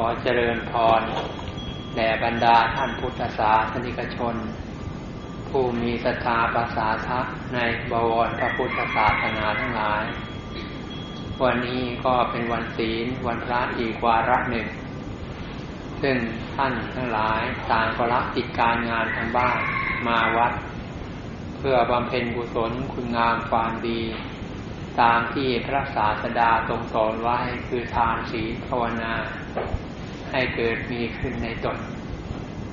อเจริญพรแด่บรรดาท่านพุทธศาสนิกชน ผู้มีศรัทธาภาษาทะในบวรพระพุทธศาสนาทั้งหลาย วันนี้ก็เป็นวันศีลวันพระอีกวาระหนึ่ง ซึ่งท่านทั้งหลายต่างก็รับกิจการงานทางบ้านมาวัด เพื่อบำเพ็ญกุศลคุณงามความดีตามที่พระศาสดาทรงสอนไว้คือทานศีลภาวนา ให้เกิดมีขึ้นในตน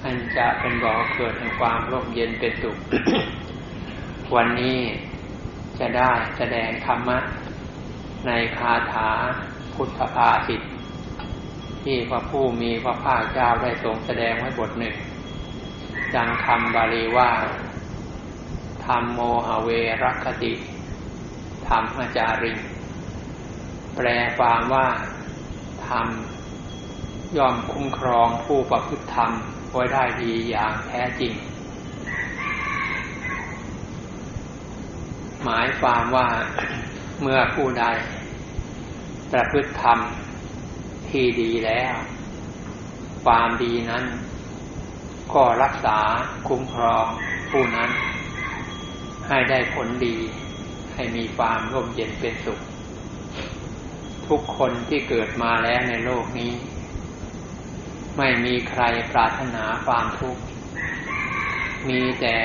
อันจะเป็นบ่อเกิดแห่งความร่มเย็นเป็นสุข วันนี้จะได้แสดงธรรมะ ในคาถาพุทธภาสิทธิที่พระผู้มีพระภาคเจ้าได้ทรงแสดงไว้บทหนึ่ง ดังคำบาลีว่าธรรมโมหเวรัคติธรรมอาจาริง แปลความว่าธรรม ย่อมคุ้มครองผู้ประพฤติธรรมไว้ได้ดีอย่างแท้จริง หมายความว่าเมื่อผู้ใด ประพฤติธรรมที่ดีแล้ว ความดีนั้น ก็รักษาคุ้มครองผู้นั้น ให้ได้ผลดี ให้มีความร่มเย็นเป็นสุข ทุกคนที่เกิดมาแล้วในโลกนี้ ไม่มีใครปรารถนาความทุกข์ มีแต่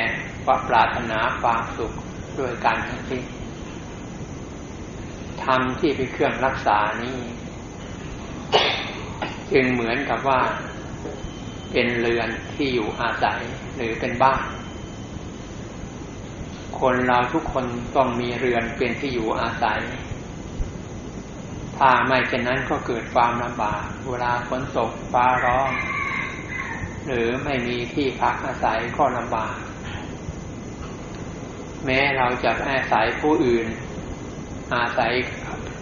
ว่าปรารถนาความสุขด้วยกันทั้งสิ้นธรรมที่เป็นเครื่องรักษานี้ จึงเหมือนกับว่า เป็นเรือนที่อยู่อาศัยหรือเป็นบ้าน คนเราทุกคนต้องมีเรือนเป็นที่อยู่อาศัย ถ้าไม่เช่นนั้นก็เกิดความลำบาก เวลาฝนตกฟ้าร้องหรือไม่มีที่พักอาศัยก็ลำบาก แม้เราจะอาศัยผู้อื่น อาศัย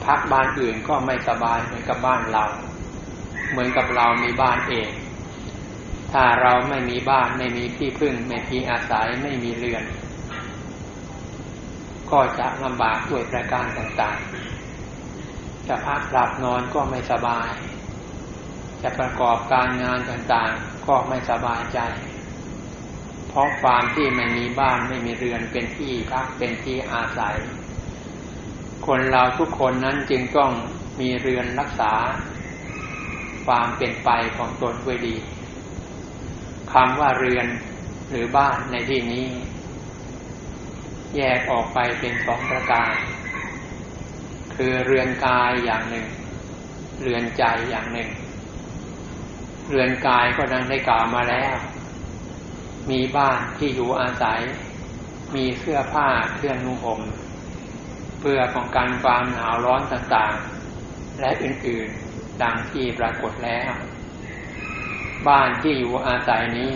พักบ้านอื่นก็ไม่สบายเหมือนกับบ้านเรา เหมือนกับเรามีบ้านเอง ถ้าเราไม่มีบ้านไม่มีที่พึ่ง ไม่มีอาศัยไม่มีเรือน ก็จะลำบากด้วยประการต่างๆ จะพักหลับนอนก็ไม่สบาย จะประกอบการงานต่างๆ ก็ไม่สบายใจ เพราะความที่ไม่มีบ้านไม่มีเรือนเป็นที่พักเป็นที่อาศัย คนเราทุกคนนั้นจึงต้องมีเรือนรักษา ความเป็นไปของตนไว้ดีคำว่าเรือนหรือบ้านในที่นี้ แยกออกไปเป็นสองประการ คือเรือนกายอย่างหนึ่ง เรือนใจอย่างหนึ่ง เรือนกายก็ดังได้กล่าวมาแล้ว มีบ้านที่อยู่อาศัย มีเสื้อผ้าเครื่องนุ่งห่มพื่อป้องกันความหนาวร้อนต่างๆ และอื่นๆดังที่ปรากฏแล้ว บ้านที่อยู่อาศัยนี้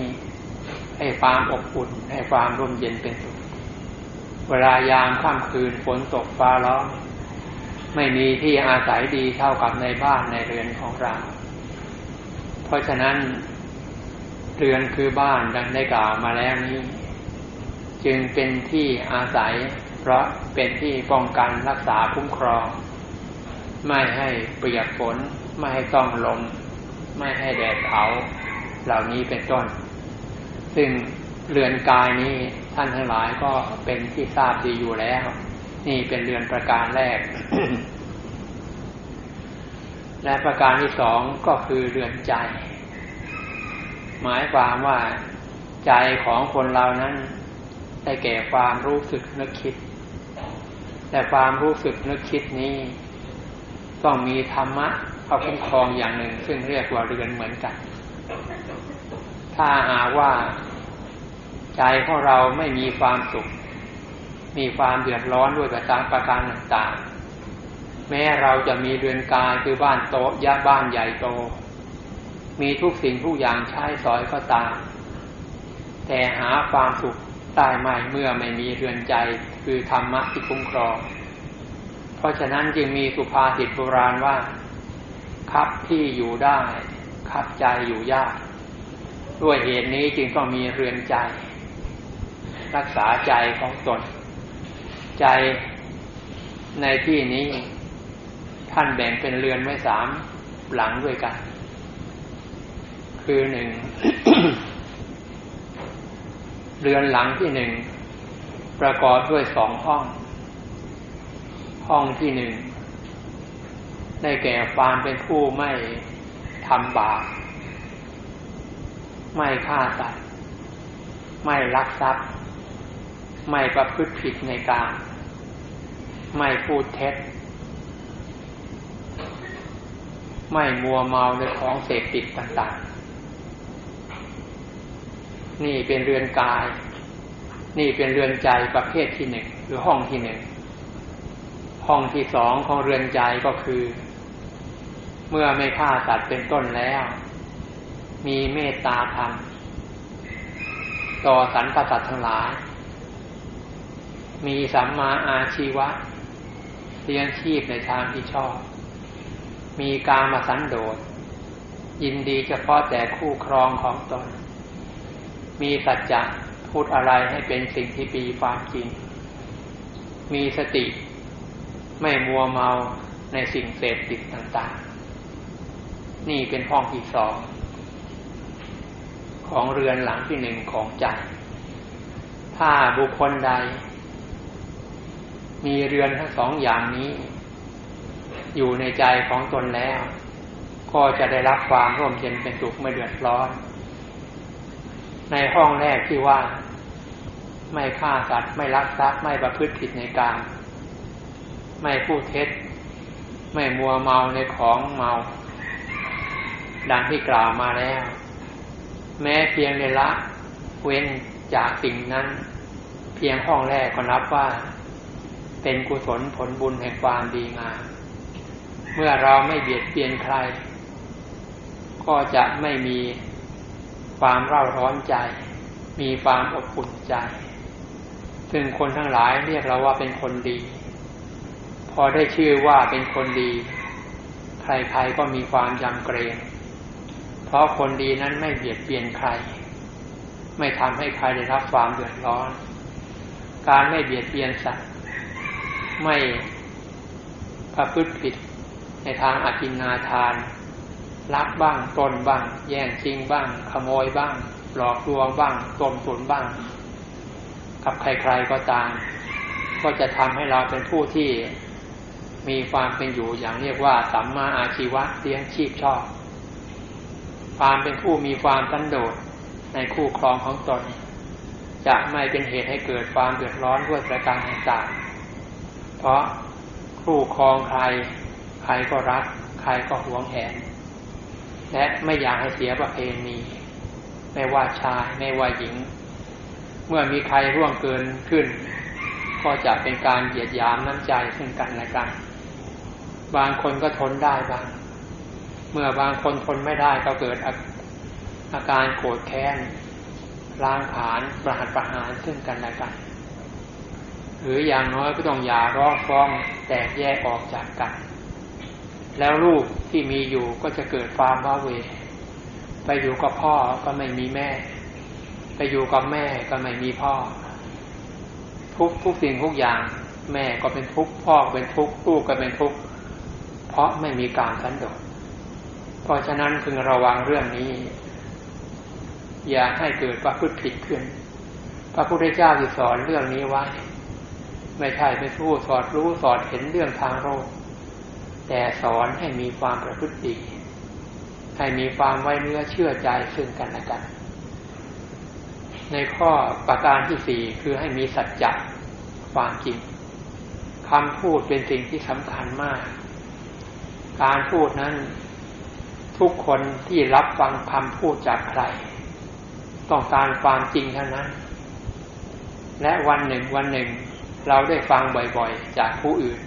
ให้ความอบอุ่นให้ความร่มเย็นเป็นสุขเวลายามค่ำคืนฝนตกฟ้าร้อง ไม่มีที่อาศัยดีเท่ากับในบ้านในเรือนของเรา เพราะฉะนั้น เรือนคือบ้านดังได้กล่าวมาแล้วนี้ จึงเป็นที่อาศัย เพราะเป็นที่ป้องกันรักษาคุ้มครอง ไม่ให้เปียกฝน ไม่ให้ต้องลม ไม่ให้แดดเผาเหล่านี้เป็นต้น ซึ่งเรือนกายนี้ท่านทั้งหลายก็เป็นที่ทราบดีอยู่แล้ว นี่เป็นเรือนประการแรก และประการที่สองก็คือเรือนใจ หมายความว่าใจของคนเรานั้น ได้แก่ความรู้สึกนึกคิด แต่ความรู้สึกนึกคิดนี้ ต้องมีธรรมะเข้าคุ้มครองอย่างหนึ่ง ซึ่งเรียกว่าเรือนเหมือนกัน ถ้าหาว่า ใจของเราไม่มีความสุข มีความเดือดร้อนด้วยประการประการต่างๆ แม้เราจะมีเรือนกายคือบ้านโตยะบ้านใหญ่โต มีทุกสิ่งทุกอย่างใช้สอยก็ตาม แต่หาความสุขได้ไหมเมื่อไม่มีเรือนใจคือธรรมะที่คุ้มครอง เพราะฉะนั้นจึงมีสุภาษิตโบราณว่าคับที่อยู่ได้คับใจอยู่ยาก ด้วยเหตุนี้จึงต้องมีเรือนใจ รักษาใจของตน ใจในที่นี้ท่านแบ่งเป็นเรือนไว้สามหลังด้วยกัน คือหนึ่งเรือนหลังที่หนึ่งประกอบด้วยสองห้อง ห้องที่หนึ่งได้แก่ความเป็นผู้ไม่ทำบาปไม่ฆ่าสัตว์ไม่ลักทรัพย์ ไม่ประพฤติผิดในการ ไม่พูดเท็จ ไม่มัวเมาในของเสพติดต่างๆ นี่เป็นเรือนกาย นี่เป็นเรือนใจประเภทที่หนึ่งหรือห้องที่หนึ่ง ห้องที่สองของเรือนใจก็คือ เมื่อไม่ฆ่าสัตว์เป็นต้นแล้ว มีเมตตาธรรมต่อสรรพสัตว์ทั้งหลาย มีสัมมาอาชีวะเลี้ยงชีพในทางที่ชอบ มีการมาสันโดษ ยินดีเฉพาะแต่คู่ครองของตน มีสัจจะพูดอะไรให้เป็นสิ่งที่ปีความจริง มีสติไม่มัวเมาในสิ่งเสพติดต่างๆ นี่เป็นห้องที่สอง ของเรือนหลังที่หนึ่งของใจ ถ้าบุคคลใด มีเรือนทั้งสองอย่างนี้ อยู่ในใจของตนแล้ว ก็จะได้รับความร่มเย็นเป็นสุขไม่เดือดร้อน ในห้องแรกที่ว่า ไม่ฆ่าสัตว์ไม่ลักทรัพย์ไม่ประพฤติผิดในการ ไม่พูดเท็จ ไม่มัวเมาในของเมา ดังที่กล่าวมาแล้ว แม้เพียงในละ เว้นจากสิ่งนั้น เพียงห้องแรกก็นับว่า เป็นกุศลผลบุญแห่งความดีงาม เมื่อเราไม่เบียดเบียนใคร ก็จะไม่มีความเร่าร้อนใจ มีความอบอุ่นใจ ซึ่งคนทั้งหลายเรียกเราว่าเป็นคนดี พอได้ชื่อว่าเป็นคนดี ใครๆก็มีความยำเกรง เพราะคนดีนั้นไม่เบียดเบียนใคร ไม่ทำให้ใครได้รับความเดือดร้อน การไม่เบียดเบียนสัตว์ ไม่ประพฤติผิดในทางอภินาทาน ลักบ้างตนบ้าง แย่งชิงบ้าง ขโมยบ้าง หลอกลวงบ้างต้มตุนบ้าง กับใครๆก็ตาม ก็จะทำให้เราเป็นผู้ที่มีความเป็นอยู่อย่างเรียกว่าสัมมาอาชีวะเลี้ยงชีพชอบ ความเป็นผู้มีความสันโดษในคู่ครองของตนจะไม่เป็นเหตุให้เกิดความเดือดร้อนด้วยประการต่างๆ เพราะคู่ครองใคร ใครก็รัก ใครก็หวงแหน และไม่อยากให้เสียประเพณีไม่ว่าชายไม่ว่าหญิง เมื่อมีใครร่วงเกินขึ้น ก็จะเป็นการเหยียดยามน้ำใจซึ่งกันและกัน บางคนก็ทนได้บ้าง เมื่อบางคนทนไม่ได้ก็เกิดอาการโกรธแค้นล้างผานประหัตประหารซึ่งกันและกัน หรืออย่างน้อยก็ต้องอย่าร้องฟ้องแตกแยกออกจากกัน แล้วลูกที่มีอยู่ก็จะเกิดความว้าเวไปอยู่กับพ่อก็ไม่มีแม่ ไปอยู่กับแม่ก็ไม่มีพ่อ ทุกทุกสิ่งทุกอย่าง แม่ก็เป็นทุกพ่อเป็นทุกลูกก็เป็นทุกเพราะไม่มีการสันโดษเพราะฉะนั้นพึงระวังเรื่องนี้ อย่าให้เกิดประพฤติผิดขึ้น พระพุทธเจ้าที่สอนเรื่องนี้ไว้ ไม่ใช่เป็นผู้สอนรู้สอนเห็นเรื่องทางโลก แต่สอนให้มีความประพฤติดีให้มีความไว้เนื้อเชื่อใจซึ่งกันและกัน ในข้อประการที่สี่คือให้มีสัจจะความจริงคำพูดเป็นสิ่งที่สำคัญมาก การพูดนั้น ทุกคนที่รับฟังคำพูดจากใคร ต้องการความจริงเท่านั้น และวันหนึ่งวันหนึ่ง เราได้ฟังบ่อยๆ จากผู้อื่น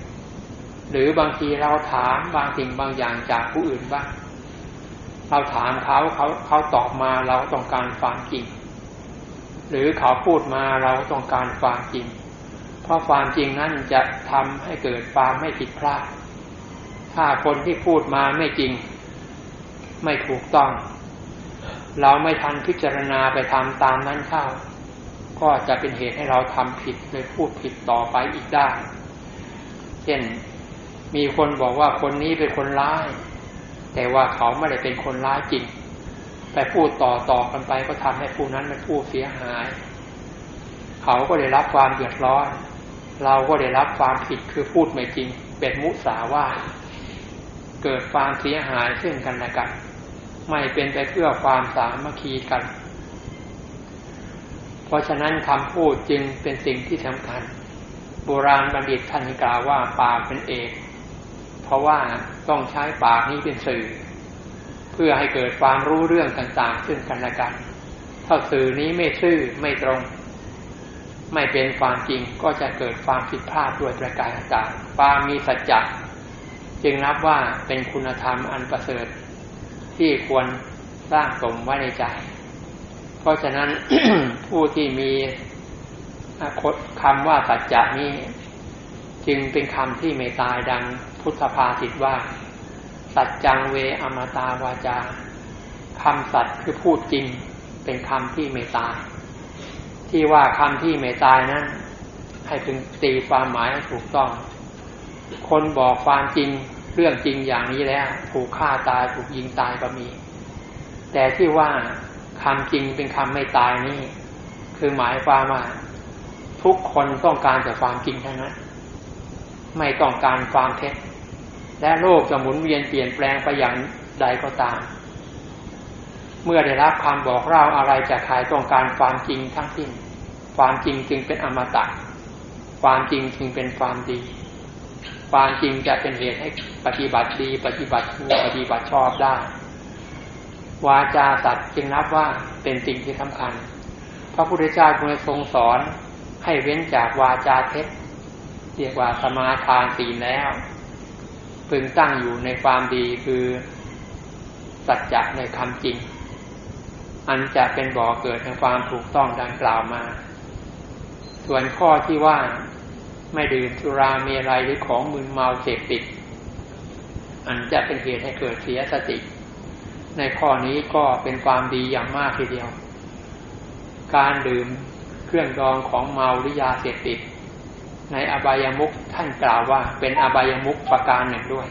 หรือบางทีเราถามบางสิ่งบางอย่างจากผู้อื่นบ้างเราถามเขาเขาเขาตอบมาเราต้องการความจริง หรือเขาพูดมาเราต้องการความจริง เพราะความจริงนั้นจะทำให้เกิดความไม่ผิดพลาด ถ้าคนที่พูดมาไม่จริง ไม่ถูกต้อง เราไม่ทันพิจารณาไปทำตามนั้นเข้า ก็จะเป็นเหตุให้เราทำผิดโดยพูดผิดต่อไปอีกได้ เช่นมีคนบอกว่าคนนี้เป็นคนร้าย แต่ว่าเขาไม่ได้เป็นคนร้ายจริงไปพูดต่อต่อกันไปก็ทำให้ผู้นั้นเป็นผู้เสียหาย เขาก็ได้รับความเดือดร้อน เราก็ได้รับความผิดคือพูดไม่จริง เป็นมุสาว่า เกิดความเสียหายซึ่งกันและกัน ไม่เป็นไปเพื่อความสามัคคีกัน เพราะฉะนั้นคำพูดจึงเป็นสิ่งที่สำคัญ โบราณบัณฑิตท่านกล่าวว่าปากเป็นเอก เพราะว่าต้องใช้ปากนี้เป็นสื่อ เพื่อให้เกิดความรู้เรื่องต่างๆ ซึ่งกันและกัน ถ้าสื่อนี้ไม่ซื่อไม่ตรง ไม่เป็นความจริงก็จะเกิดความผิดพลาดด้วยประการต่างๆความมีสัจจะจึงนับว่าเป็นคุณธรรมอันประเสริฐที่ควรสร้างสมไว้ในใจ เพราะฉะนั้นผู้ที่มีคำว่าสัจจะนี้จึงเป็นคำที่ไม่ตายดังพุทธภาษิตว่า สัจจังเวอมตาวาจาคำสัตย์คือพูดจริงเป็นคำที่ไม่ตาย ที่ว่าคำที่ไม่ตายนั้น ให้พึงตีความหมายให้ถูกต้อง คนบอกความจริงเรื่องจริงอย่างนี้แล้ว ถูกฆ่าตายถูกยิงตายก็มี แต่ที่ว่า คำจริงเป็นคำไม่ตายนี่ คือหมายความว่าทุกคนต้องการแต่ความจริงเท่านั้นไม่ต้องการความเท็จ และโลกจะหมุนเวียนเปลี่ยนแปลงไปอย่างใดก็ตาม เมื่อได้รับคำบอกเล่าอะไรจากใครต้องการความจริงทั้งสิ้น ความจริงจึงเป็นอมตะ ความจริงจึงเป็นความดี ความจริงจะเป็นเหตุให้ปฏิบัติดี ปฏิบัติชั่วปฏิบัติชอบได้ วาจาสัตว์จึงนับว่าเป็นสิ่งที่สำคัญ พระพุทธเจ้าทรงสอนให้เว้นจากวาจาเท็จเรียกว่าสมาทานศีลแล้วพึงตั้งอยู่ในความดีคือสัจจะในคำจริง อันจะเป็นบ่อเกิดแห่งความถูกต้องดังกล่าวมา ส่วนข้อที่ว่าไม่ดื่มสุราเมรัยหรือของมึนเมาเสพติด อันจะเป็นเหตุให้เกิดเสียสติ ในข้อนี้ก็เป็นความดีอย่างมากทีเดียว การดื่มเครื่องดองของเมาหรือยาเสพติด ในอบายมุขท่านกล่าวว่าเป็นอบายมุขประการหนึ่งด้วย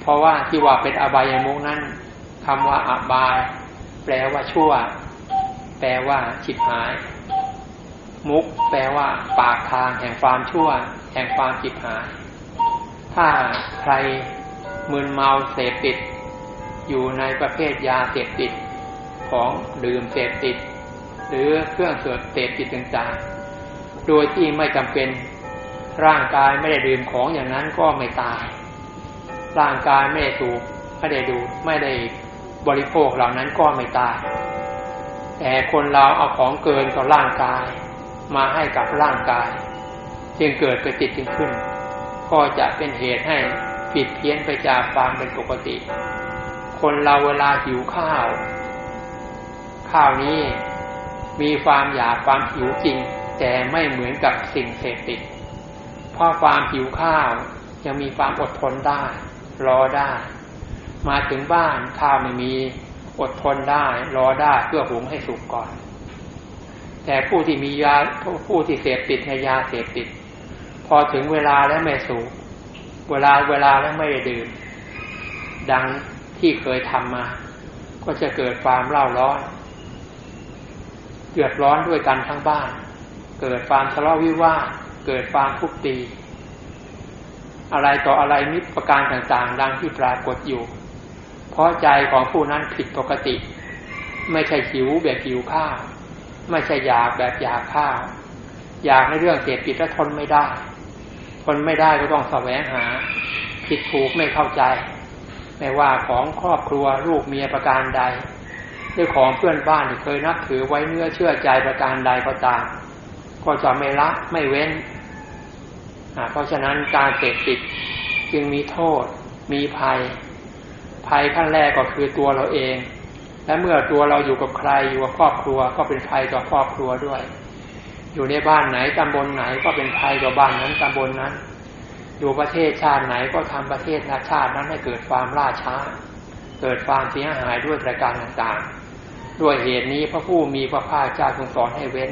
เพราะว่าที่ว่าเป็นอบายมุขนั้นคำว่าอบาย แปลว่าชั่ว แปลว่าฉิบหาย มุก แปลว่า ปากทางแห่งความชั่ว แห่งความจิบหาย ถ้าใครมึนเมาเสพติด อยู่ในประเภทยาเสพติดของดื่มเสพติด หรือเครื่องเสพติดต่างๆ โดยที่ไม่จำเป็นร่างกายไม่ได้ดื่มของอย่างนั้นก็ไม่ตาย ร่างกายไม่ได้สูบไม่ได้ดูไม่ได้บริโภคเหล่านั้นก็ไม่ตาย แต่คนเราเอาของเกินกับร่างกาย มาให้กับร่างกาย จึงเกิดไปติดจึงขึ้น ก็จะเป็นเหตุให้ผิดเพี้ยนไปจากความเป็นปกติ คนเราเวลาหิวข้าว ข้าวนี้มีความอยากความหิวจริง แต่ไม่เหมือนกับสิ่งเสพติด เพราะความหิวข้าวยังมีความอดทนได้ รอได้ มาถึงบ้านข้าวไม่มีอดทนได้ รอได้เพื่อหุงให้สุกก่อน แต่ผู้ที่มียาผู้ที่เสพติดในยาเสพติด พอถึงเวลาแล้วไม่สูบเวลาเวลาแล้วไม่ดื่มดัง ที่เคยทำมา ก็จะเกิดความเล่าร้อนเดือดร้อนด้วยกันทั้งบ้าน เกิดความทะเลาะวิวาทเกิดความทุบตี อะไรต่ออะไรมิตรประการต่างๆ ดังที่ปรากฏอยู่ เพราะใจของผู้นั้นผิดปกติ ไม่ใช่หิวแบบหิวข้าวไม่ใช่อยากแบบอยากข้าวอยากในเรื่องเสพติดและทนไม่ได้ ทนไม่ได้ก็ต้องแสวงหา ผิดถูกไม่เข้าใจ ไม่ว่าของครอบครัวลูกเมียประการใดด้วยของเพื่อนบ้านที่เคยนับถือไว้เนื้อเชื่อใจประการใดก็ตามก็จะไม่ละไม่เว้น เพราะฉะนั้นการเสพติดจึงมีโทษ มีภัย ภัยขั้นแรกก็คือตัวเราเอง และเมื่อตัวเราอยู่กับใครอยู่กับครอบครัว ก็เป็นภัยต่อครอบครัวด้วย อยู่ในบ้านไหนตำบลไหนก็เป็นภัยต่อบ้านนั้นตำบลนั้น อยู่ประเทศชาติไหนก็ทำประเทศชาตินั้นให้เกิดความล่าช้า เกิดความเสียหายด้วยประการต่างๆ ด้วยเหตุนี้พระผู้มีพระภาคเจ้าทรงสอนให้เว้น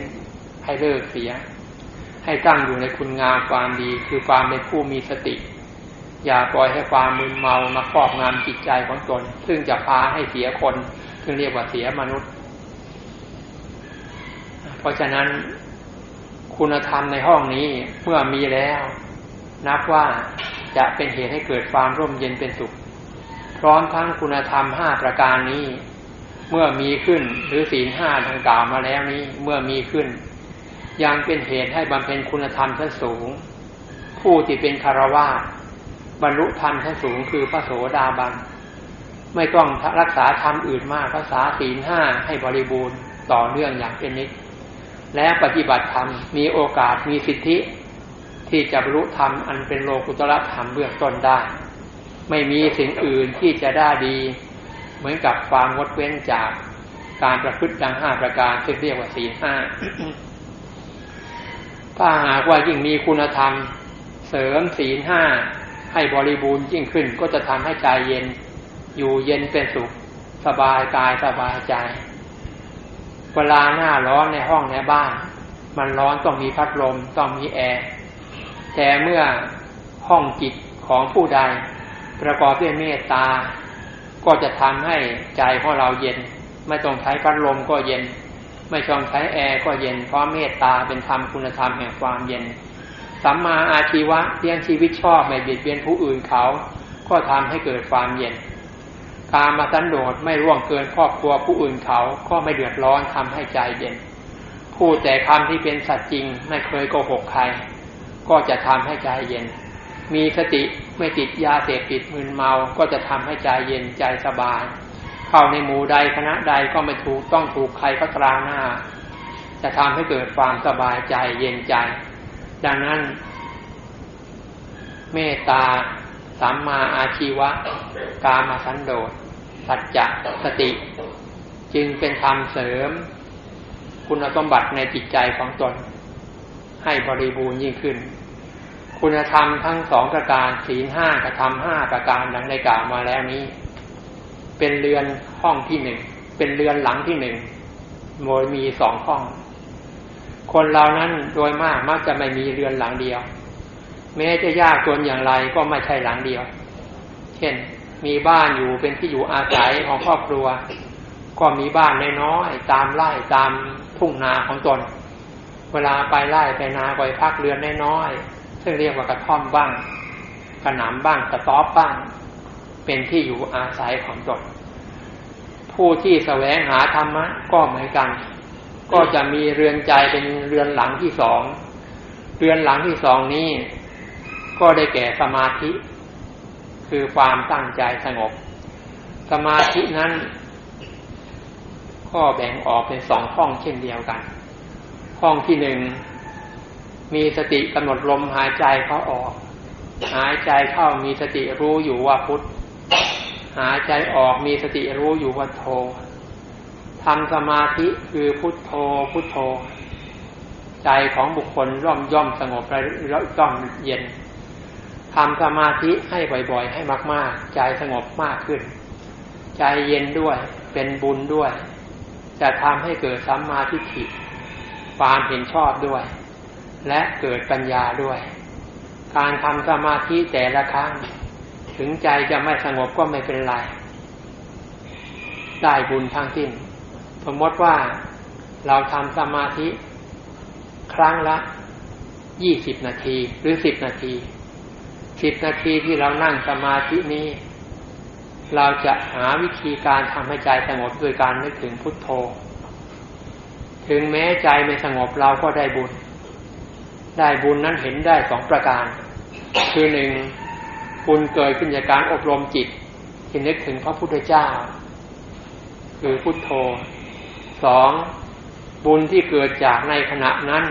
ให้เลิกเสีย ให้ตั้งอยู่ในคุณงามความดีคือความเป็นผู้มีสติ อย่าปล่อยให้ความมึนเมามาครอบงำจิตใจของตน ซึ่งจะพาให้เสียคนซึ่งเรียกว่าเสียมนุษย์ เพราะฉะนั้นคุณธรรมในห้องนี้เมื่อมีแล้ว นับว่าจะเป็นเหตุให้เกิดความร่มเย็นเป็นสุข พร้อมทั้งคุณธรรมห้าประการนี้ เมื่อมีขึ้นหรือศีลห้าดังกล่าวมาแล้วนี้เมื่อมีขึ้น ยังเป็นเหตุให้บำเพ็ญคุณธรรมชั้นสูง ผู้ที่เป็นคารวะบรรลุธรรมชั้นสูงคือพระโสดาบันไม่ต้องรักษาธรรมอื่นมากรักษาศีลห้าให้บริบูรณ์ต่อเนื่องอย่างเป็นนิจและปฏิบัติธรรมมีโอกาสมีสิทธิ ที่จะบรรลุธรรมอันเป็นโลกุตระธรรมเบื้องต้นได้ ไม่มีสิ่งอื่นที่จะได้ดี เหมือนกับความงดเว้นจากการประพฤติดังห้าประการที่เรียกว่าศีลห้าถ้าหากว่ายิ่งมีคุณธรรม เสริมศีลห้าให้บริบูรณ์ยิ่งขึ้นก็จะทำให้ใจเย็น อยู่เย็นเป็นสุข สบายกายสบายใจ เวลาหน้าร้อนในห้องในบ้าน มันร้อนต้องมีพัดลมต้องมีแอร์ แต่เมื่อห้องจิตของผู้ใด ประกอบด้วยเมตตา ก็จะทำให้ใจของเราเย็น ไม่ต้องใช้พัดลมก็เย็น ไม่ต้องใช้แอร์ก็เย็น เพราะเมตตาเป็นธรรมคุณธรรมแห่งความเย็น สัมมาอาชีวะเลี้ยงชีวิตชอบไม่เบียดเบียนผู้อื่นเขา ก็ทำให้เกิดความเย็นกามาสันโดษไม่ร่วงเกินครอบครัวผู้อื่นเขาก็ไม่เดือดร้อนทำให้ใจเย็นพูดแต่คำที่เป็นสัตย์จริงไม่เคยโกหกใคร ก็จะทำให้ใจเย็น มีสติไม่ติดยาเสพติดมึนเมา ก็จะทำให้ใจเย็นใจสบาย เข้าในหมู่ใดคณะใดก็ไม่ถูกต้องถูกใครก็ตราหน้า จะทำให้เกิดความสบายใจเย็นใจ ดังนั้น เมตตาสัมมาอาชีวะ กามาสันโดษสัจจะสติ จึงเป็นธรรมเสริม คุณสมบัติในจิตใจของตน ให้บริบูรณ์ยิ่งขึ้น คุณธรรมทั้งสองประการศีลห้ากับธรรมห้าประการดังได้กล่าวมาแล้วนี้ เป็นเรือนห้องที่หนึ่งเป็นเรือนหลังที่หนึ่งโดยมีสองห้อง คนเรานั้นโดยมากมักจะไม่มีเรือนหลังเดียว แม้จะยากจนอย่างไรก็ไม่ใช่หลังเดียว เช่น มีบ้านอยู่เป็นที่อยู่อาศัยของครอบครัว ก็มีบ้านน้อยๆตามไร่ตามทุ่งนาของตน เวลาไปไร่ไปนาไปพักเรือนน้อยๆ เรียกว่ากระท่อมบ้างกระหนำบ้างกระต๊อบบ้าง เป็นที่อยู่อาศัยของตนผู้ที่แสวงหาธรรมะก็เหมือนกัน ก็จะมีเรือนใจเป็นเรือนหลังที่สองเรือนหลังที่สองนี้ ก็ได้แก่สมาธิ คือความตั้งใจสงบ สมาธินั้น ก็แบ่งออกเป็นสองห้องเช่นเดียวกัน ห้องที่หนึ่ง มีสติกำหนดลมหายใจเขาออก หายใจเข้ามีสติรู้อยู่ว่าพุทธหายใจออกมีสติรู้อยู่ว่าโททำสมาธิคือพุทโธพุทโธ ใจของบุคคลร่อมย่อมสงบและย่อมเย็นทำสมาธิให้บ่อยๆ ให้มากๆ ใจสงบมากขึ้น ใจเย็นด้วยเป็นบุญด้วย จะทำให้เกิดสัมมาทิฏฐิความเห็นชอบด้วย และเกิดปัญญาด้วย การทำสมาธิแต่ละครั้ง ถึงใจจะไม่สงบก็ไม่เป็นไร ได้บุญทั้งสิ้น สมมติว่าเราทำสมาธิ ครั้งละยี่สิบนาทีหรือสิบนาทีสิบนาทีที่เรานั่งสมาธินี้ เราจะหาวิธีการทำให้ใจสงบโดยการนึกถึงพุทโธ ถึงแม้ใจไม่สงบเราก็ได้บุญ ได้บุญนั้นเห็นได้สองประการ คือหนึ่งบุญเกิดขึ้นจากการอบรมจิตที่นึกถึงพระพุทธเจ้า คือพุทโธสองบุญที่เกิดจากในขณะนั้น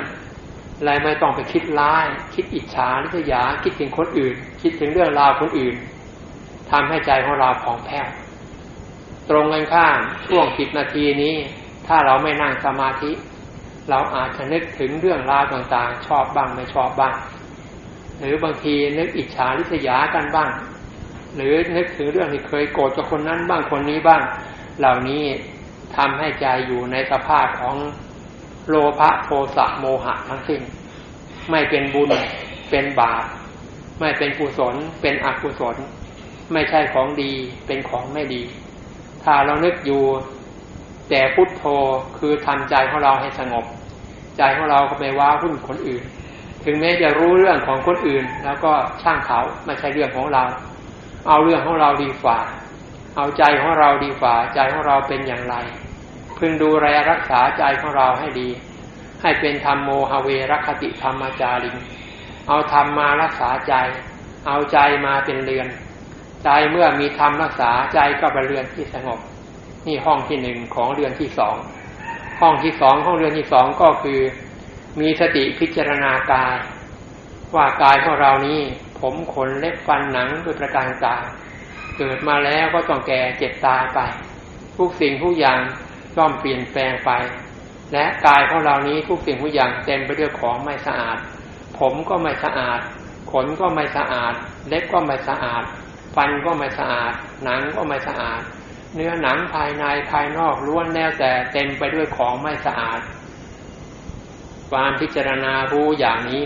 อะไรไม่ต้องไปคิดร้าย คิดอิจฉาลิษยา คิดถึงคนอื่น คิดถึงเรื่องราวคนอื่นทำให้ใจของเราผ่องแผ้วตรงกันข้ามช่วงสิบนาทีนี้ ถ้าเราไม่นั่งสมาธิ เราอาจจะนึกถึงเรื่องราวต่างๆ ชอบบ้างไม่ชอบบ้าง หรือบางทีนึกอิจฉาลิษยากันบ้าง หรือนึกถึงเรื่องที่เคยโกรธกับคนนั้นบ้างคนนี้บ้าง เหล่านี้ทำให้ใจอยู่ในสภาพของโลภะโทสะโมหะทั้งสิ้น ไม่เป็นบุญเป็นบาปไม่เป็นกุศล เป็นอกุศล ไม่ใช่ของดีเป็นของไม่ดี ถ้าเรานึกอยู่แต่พุทโธคือทำใจของเราให้สงบ ใจของเราก็ไปว้าหุ้นคนอื่น ถึงแม้จะรู้เรื่องของคนอื่น แล้วก็ช่างเขาไม่ใช่เรื่องของเรา เอาเรื่องของเราดีฝ่าเอาใจของเราดีฝ่าใจของเราเป็นอย่างไร พึงดูแลรักษาใจของเราให้ดี ให้เป็นธรรมโมหเวรคติธรรมจาริงเอาธรรมมารักษาใจ เอาใจมาเป็นเรือน ใจเมื่อมีธรรมรักษาใจก็เป็นเรือนที่สงบ นี่ห้องที่หนึ่งของเรือนที่สอง ห้องที่สองห้องเรือนที่สองก็คือมีสติพิจารณากาย ว่ากายของเรานี้ ผมขนเล็บฟันหนังด้วยประการต่างเกิดมาแล้วก็ต้องแก่เจ็บตายไป ทุกสิ่งทุกอย่างย่อมเปลี่ยนแปลงไป และกายของเรานี้ทุกสิ่งทุกอย่างเต็มไปด้วยของไม่สะอาด ผมก็ไม่สะอาด ขนก็ไม่สะอาด เล็บก็ไม่สะอาด ฟันก็ไม่สะอาด หนังก็ไม่สะอาด เนื้อหนังภายในภายนอกล้วนแน่แต่เต็มไปด้วยของไม่สะอาดความพิจารณารู้อย่างนี้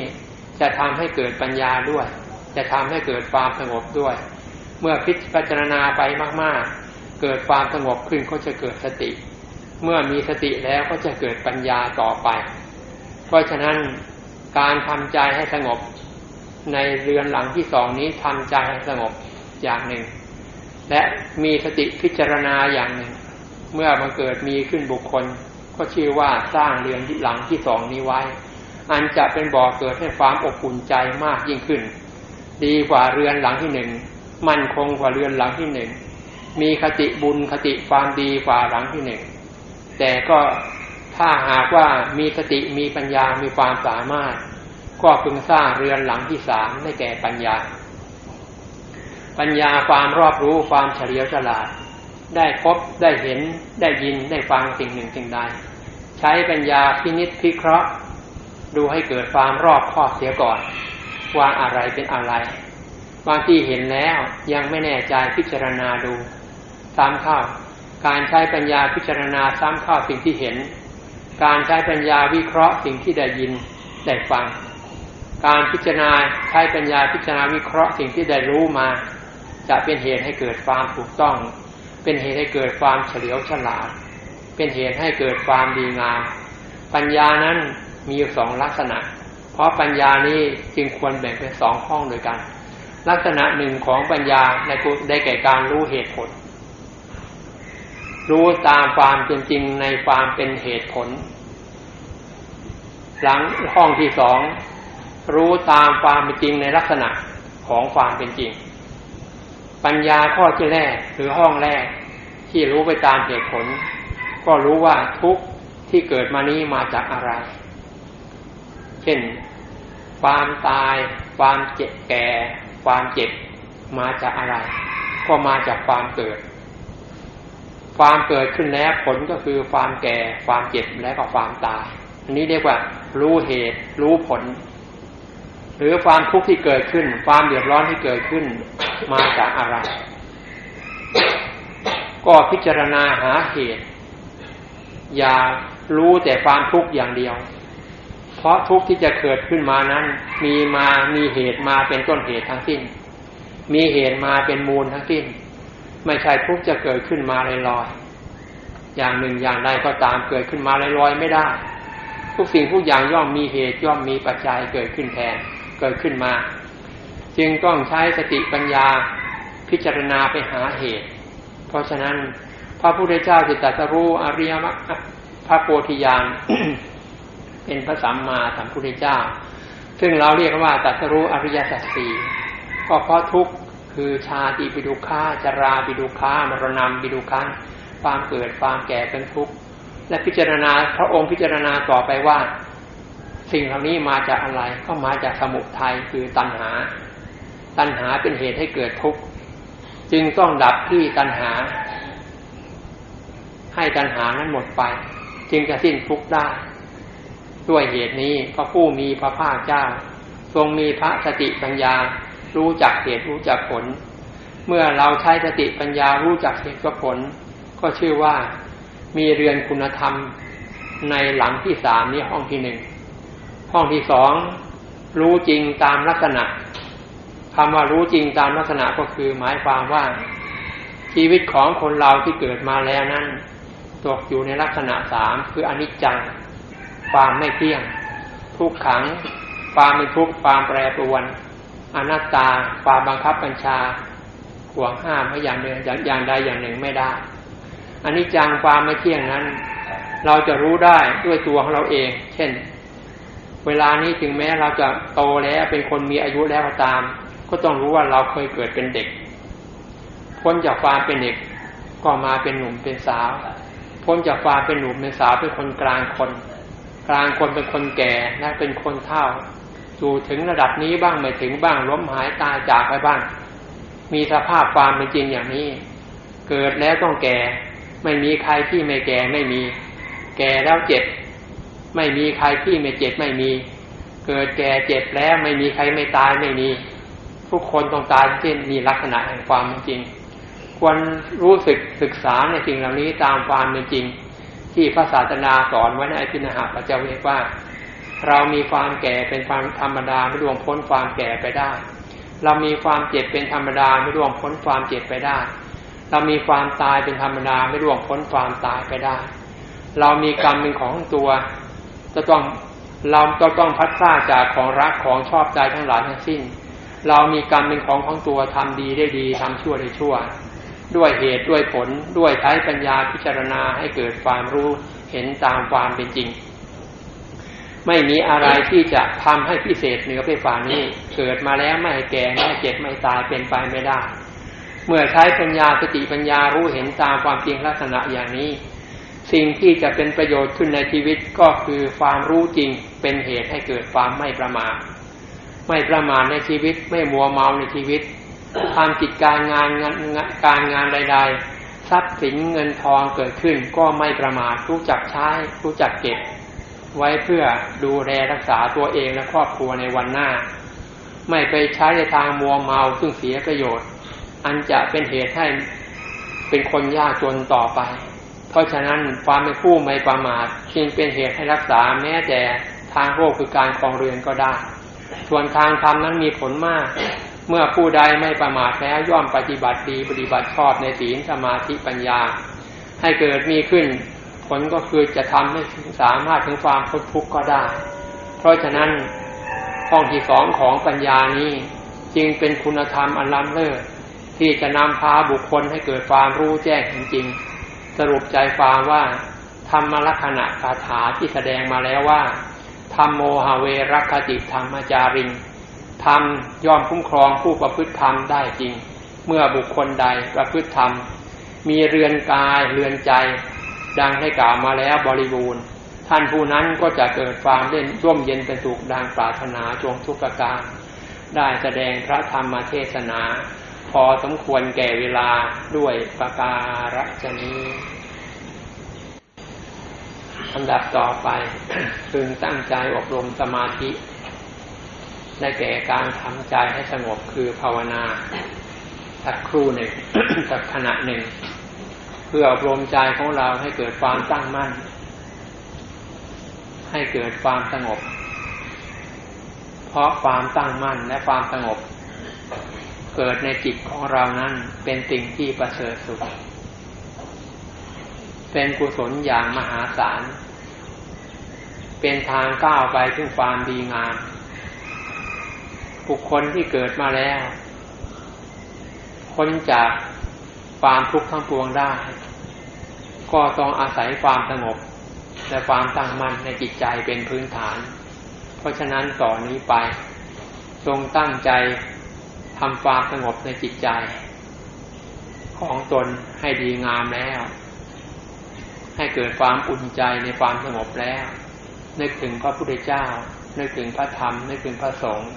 จะทำให้เกิดปัญญาด้วย จะทำให้เกิดความสงบด้วย เมื่อพิจารณาไปมาก ๆ เกิดความสงบขึ้นก็จะเกิดสติ เมื่อมีสติแล้วก็จะเกิดปัญญาต่อไป เพราะฉะนั้นการทำใจให้สงบ ในเรือนหลังที่สองนี้ทำใจให้สงบอย่างหนึ่ง และ มีสติพิจารณาอย่างหนึ่ง เมื่อมันเกิดมีขึ้นบุคคล ก็ชื่อว่าสร้างเรือนหลังที่สองนี้ไว้ อันจะเป็นบ่อเกิดให้ความอบอุ่นใจมากยิ่งขึ้น ดีกว่าเรือนหลังที่หนึ่งมั่นคงกว่าเรือนหลังที่หนึ่งมีคติบุญคติความดีกว่าหลังที่หนึ่งแต่ก็ถ้าหากว่ามีสติมีปัญญามีความสามารถ ก็พึงสร้างเรือนหลังที่สามได้แก่ปัญญา ปัญญาความรอบรู้ความเฉลียวฉลาด ได้พบได้เห็นได้ยินได้ฟังสิ่งหนึ่งสิ่งใด ใช้ปัญญาพินิษพิเคราะห์ ดูให้เกิดความรอบคอบเสียก่อน ว่าอะไรเป็นอะไรบางที่เห็นแล้วยังไม่แน่ใจพิจารณาดูซ้ำเข้า การใช้ปัญญาพิจารณาซ้ำเข้าสิ่งที่เห็น การใช้ปัญญาวิเคราะห์สิ่งที่ได้ยินได้ฟัง การพิจารณาใช้ปัญญาพิจารณาวิเคราะห์สิ่งที่ได้รู้มา จะเป็นเหตุให้เกิดความถูกต้อง เป็นเหตุให้เกิดความเฉลียวฉลาด เป็นเหตุให้เกิดความดีงาม ปัญญานั้นมีอยู่สองลักษณะ เพราะปัญญานี้จึงควรแบ่งเป็นสองห้องด้วยกัน ลักษณะหนึ่งของปัญญาในได้แก่การรู้เหตุผล รู้ตามความเป็นจริงในความเป็นเหตุผล หลังห้องที่สองรู้ตามความเป็นจริงในลักษณะของความเป็นจริง ปัญญาข้อที่แรกหรือห้องแรก ที่รู้ไปตามเหตุผล ก็รู้ว่าทุกที่เกิดมานี้มาจากอะไร เช่น ความตาย ความเจ็บแก่ ความเจ็บมาจากอะไร ก็มาจากความเกิด ความเกิดขึ้นแล้วผลก็คือความแก่ ความเจ็บและก็ความตาย อันนี้เรียกว่า รู้เหตุ รู้ผล หรือความทุกข์ที่เกิดขึ้น ความเดือดร้อนที่เกิดขึ้น มาจากอะไร ก็พิจารณาหาเหตุ อย่ารู้แต่ความทุกข์อย่างเดียว เพราะทุกข์ที่จะเกิดขึ้นมานั้น มีมามีเหตุมาเป็นต้นเหตุทั้งสิ้น มีเหตุมาเป็นมูลทั้งสิ้น ไม่ใช่ทุกจะเกิดขึ้นมาลอยๆอย่างหนึ่งอย่างใดก็ตามเกิดขึ้นมาลอยๆไม่ได้ทุกสิ่งทุกอย่างย่อมมีเหตุย่อมมีปัจจัยเกิดขึ้นแทนเกิดขึ้นมา จึงต้องใช้สติปัญญาพิจารณาไปหาเหตุ เพราะฉะนั้นพระพุทธเจ้าจิตตสรู้อริยมรรคพระโพธิญาณเป็นพระสัมมาสัมพุทธเจ้า ซึ่งเราเรียกว่าตัสรู้อริยสัจสี่ก็เพราะทุกข์คือชาติปิดุขาจราปิดุขามรณะปิดุขาความเกิดความแก่เป็นทุกข์และพิจารณาพระองค์พิจารณาต่อไปว่า สิ่งเหล่านี้มาจากอะไรก็มาจากสมุทัยคือตัณหา ตัณหาเป็นเหตุให้เกิดทุกข์ จึงต้องดับที่ตัณหา ให้ตัณหานั้นหมดไป จึงจะสิ้นทุกข์ได้ ด้วยเหตุนี้พระผู้มีพระภาคเจ้า ทรงมีพระสติปัญญารู้จักเหตุรู้จักผล เมื่อเราใช้สติปัญญารู้จักเหตุกับผล ก็ชื่อว่ามีเรือนคุณธรรมในหลังที่สามนี้ห้องที่หนึ่งห้องที่สองรู้จริงตามลักษณะ คำว่ารู้จริงตามลักษณะก็คือหมายความว่า ชีวิตของคนเราที่เกิดมาแล้วนั้น ตกอยู่ในลักษณะสามคืออนิจจัง ความไม่เที่ยง ทุกขัง ความเป็นทุกข์ความแปรปรวน อนัตตา ความบังคับบัญชาห่วงห้ามให้อย่างเดินอย่างใดอย่างหนึ่งไม่ได้อนนี้จังความไม่เที่ยงนั้น เราจะรู้ได้ด้วยตัวของเราเอง เช่น เวลานี้ถึงแม้เราจะโตแล้วเป็นคนมีอายุแล้วก็ตาม ก็ต้องรู้ว่าเราเคยเกิดเป็นเด็ก พ้นจากความเป็นเด็กก็มาเป็นหนุ่มเป็นสาว พ้นจากความเป็นหนุ่มเป็นสาวเป็นคนกลางคน กลางคนเป็นคนแก่และเป็นคนเฒ่าอยู่ถึงระดับนี้บ้างไม่ถึงบ้างล้มหายตายจากไปบ้าง มีสภาพความเป็นจริงอย่างนี้ เกิดแล้วต้องแก่ ไม่มีใครที่ไม่แก่ไม่มี แก่แล้วเจ็บ ไม่มีใครที่ไม่เจ็บไม่มี เกิดแก่เจ็บแล้วไม่มีใครไม่ตายไม่มี ทุกคนต้องตายเช่นมีลักษณะแห่งความจริง ควรรู้สึกศึกษาในสิ่งเหล่านี้ตามความเป็นจริง ที่พระศาสนาสอนไว้ในอภินาหาปัจเจเวกว่า เรามีความแก่เป็นความธรรมดาไม่ล่วงพ้นความแก่ไปได้ เรามีความเจ็บเป็นธรรมดาไม่ล่วงพ้นความเจ็บไปได้ เรามีความตายเป็นธรรมดาไม่ร่วงพ้นความตายไปได้ เรามีกรรมเป็นของตัว จะต้องเราจะต้องพัดพลาจากของรักของชอบใจทั้งหลายทั้งสิ้น เรามีกรรมเป็นของของตัวทำดีได้ดีทำชั่วได้ชั่ว ด้วยเหตุด้วยผลด้วยใช้ปัญญาพิจารณาให้เกิดความรู้เห็นตามความเป็นจริง ไม่มีอะไรที่จะทำให้พิเศษเหนือไปฝ่านี้เกิดมาแล้วไม่แก่ไม่เจ็บไม่ตายเป็นไปไม่ได้ เมื่อใช้ปัญญาสติปัญญารู้เห็นตามความจริงลักษณะอย่างนี้ สิ่งที่จะเป็นประโยชน์ขึ้นในชีวิตก็คือความรู้จริงเป็นเหตุให้เกิดความไม่ประมาท ไม่ประมาทในชีวิต ไม่มัวเมาในชีวิตทำจิตการงานการงานใด ๆ ทรัพย์สินเงินทองเกิดขึ้น ก็ไม่ประมาทรู้จักใช้ รู้จักเก็บ ไว้เพื่อดูแลรักษาตัวเองและครอบครัวในวันหน้า ไม่ไปใช้ในทางมัวเมาซึ่งเสียประโยชน์ อันจะเป็นเหตุให้เป็นคนยากจนต่อไป เพราะฉะนั้นความเป็นผู้ไม่ประมาทจึงเป็นเหตุให้รักษาแม้แต่ทางโรคคือการคลองเรือนก็ได้ ส่วนทางธรรมนั้นมีผลมาก เมื่อผู้ใดไม่ประมาทแล้วย่อมปฏิบัติดีปฏิบัติชอบในศีลสมาธิปัญญา ให้เกิดมีขึ้น ผลก็คือจะทำให้สามารถถึงความพ้นทุกข์ก็ได้ เพราะฉะนั้นห้องที่สองของปัญญานี้จึงเป็นคุณธรรมอันล้ำเลิศที่จะนำพาบุคคลให้เกิดความรู้แจ้งจริงๆ สรุปใจความว่า ธรรมลักษณะคาถาที่แสดงมาแล้วว่า รรมโมหเวรคติธรรมจาริงธรรมย่อมคุ้มครองผู้ประพฤติธรรมได้จริง เมื่อบุคคลใดประพฤติธรรม มีเรือนกายเรือนใจ ดังให้กล่าวมาแล้วบริบูรณ์ ท่านผู้นั้นก็จะเกิดความเล่นร่มเย็นเป็นสุขดังปรารถนาจงทุกประการ ได้แสดงพระธรรมเทศนา พอสมควรแก่เวลาด้วยประการฉนี้ อันดับต่อไปพึงตั้งใจอบรมสมาธิ ได้แก่การทำใจให้สงบคือภาวนา สักครู่หนึ่ง สักขณะหนึ่ง เพื่ออบรมใจของเราให้เกิดความตั้งมั่น ให้เกิดความสงบ เพราะความตั้งมั่นและความสงบ เกิดในจิตของเรานั้นเป็นสิ่งที่ประเสริฐสุด เป็นกุศลอย่างมหาศาล เป็นทางก้าวไปถึงความดีงาม บุคคลที่เกิดมาแล้วพ้นจากความทุกข์ทั้งปวงได้ ก็ต้องอาศัยความสงบ และความตั้งมั่นในจิตใจเป็นพื้นฐาน เพราะฉะนั้นต่อนนี้ไป จงตั้งใจทำความสงบในจิตใจ ของตนให้ดีงามแล้ว ให้เกิดความอุ่นใจในความสงบแล้ว นึกถึงพระพุทธเจ้า นึกถึงพระธรรม นึกถึงพระสงฆ์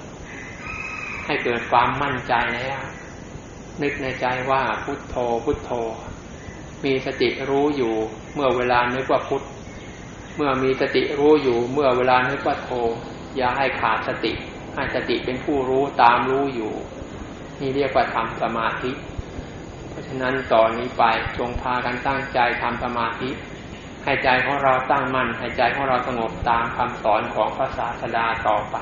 ให้เกิดความมั่นใจแล้วนึกในใจว่าพุทโธพุทโธ มีสติรู้อยู่เมื่อเวลานึกว่าพุทเมื่อมีสติรู้อยู่เมื่อเวลานึกว่าโธอย่าให้ขาดสติ ให้สติเป็นผู้รู้ตามรู้อยู่ นี่เรียกว่าทำสมาธิ เพราะฉะนั้นต่อนนี้ไปจงพากันตั้งใจทำสมาธิ ให้ใจของเราตั้งมั่นให้ใจของเราสงบตามคำสอนของพระศาสดาต่อไป